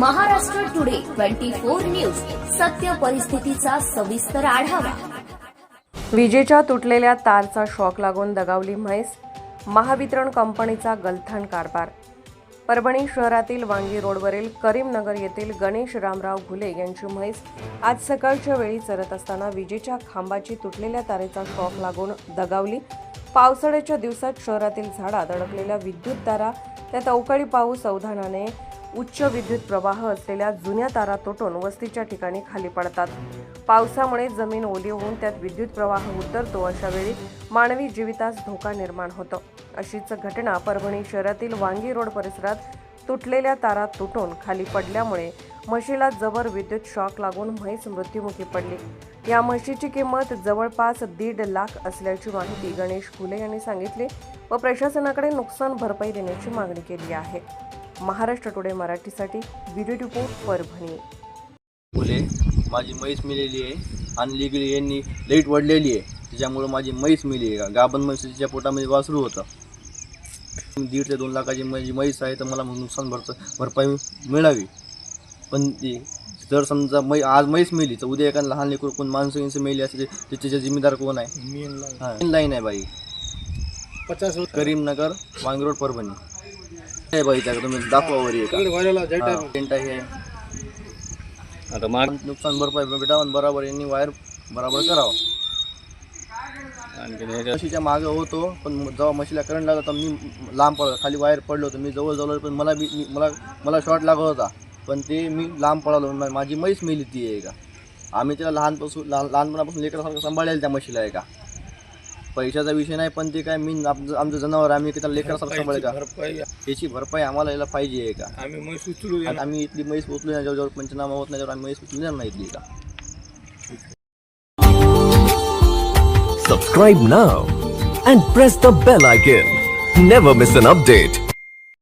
Twenty four news. सत्य परिस्थितीचा सविस्तर आढावा. विजेच्या तुटलेल्या तारचा शॉक लागून दगावली म्हैस महावितरण कंपनीचा गलथान कारभार. परभणी शहरातील वांगी रोडवरील करीमनगर येथील गणेश रामराव घुले यांची म्हैस आज सकाळच्या वेळी चरत असताना विजेच्या खांबाची तुटलेल्या तारेचा शॉक लागून दगावली. पावसाळ्याच्या दिवसात शहरातील झाडात अडकलेल्या विद्युत तारा त्यात अवकाळी पाऊस अवधानाने उच्च विद्युत प्रवाह असलेल्या जुन्या तारा तुटून वस्तीच्या ठिकाणी खाली पडतात. पावसामुळे जमीन ओली होऊन त्यात विद्युत प्रवाह उतरतो अशा वेळी मानवी जीवितास धोका निर्माण होतो. अशीच घटना परभणी शहरातील वांगी रोड परिसरात तुटलेल्या तारा तुटून खाली पडल्यामुळे म्हशीला जबर विद्युत शॉक लागून म्हैस मृत्युमुखी पडली. या म्हशीची किंमत जवळपास दीड लाख असल्याची माहिती गणेश फुले यांनी सांगितली व प्रशासनाकडे नुकसान भरपाई देण्याची मागणी केली आहे. महाराष्ट्र टुडे मराठीसाठी व्हिडिओ रिपोर्ट परभणी. मुले माझी म्हैस मिलेली आहे आणि लिगली यांनी लाइट वडलेली आहे. त्याच्यामुळं माझी म्हैस मिली आहे. गाभण म्हैसीच्या पोटामध्ये वासरू होतं. दीड ते दोन लाखाची माझी म्हैस आहे तर मला नुकसान भरचं भरपाई मिळावी. पण ती जर समजा मै आज म्हैस मिली तर उद्या एका लहान लेकरू कोण माणसं मेली असते ते त्याचे जिम्मेदार कोण आहे? हा लाईन आहे बाई. पचास करीमनगर वांगरोड परभणी. आहे बाई त्या तुम्ही दाखवा वरी आहे टेंट आहे. आता माग नुकसान भरपाई भेटावं बरोबर यांनी वायर बरोबर करावं. आणखी म्हशीच्या मागे होतो पण जेव्हा म्हशीला करंट लागला तर मी लांब पडलो. खाली वायर पडलो होतो. मी जवळ जवळ पण मला बी मला मला शॉर्ट लागत होता. पण ते मी लांब पडालो. माझी म्हैस मेली ती आहे का? आम्ही त्याला लहानपासून लहान लहानपणापासून लेकरासारखं सांभाळेल त्या म्हशीला आहे का? पैशाचा विषय नाही पण ते काय मी आमचं जनावर आम्ही त्याला लेकरासारखं सांभाळेल का? भरपाई त्याची भरपाई आम्हाला यायला पाहिजे आहे का? आम्ही म्हैस उचलू आणि आम्ही इथली म्हैस उचलू नाही जवळ पंचनामा होत नाही आम्ही म्हैस उचलू नाही इथली का? Subscribe now and press the bell icon. Never miss an update.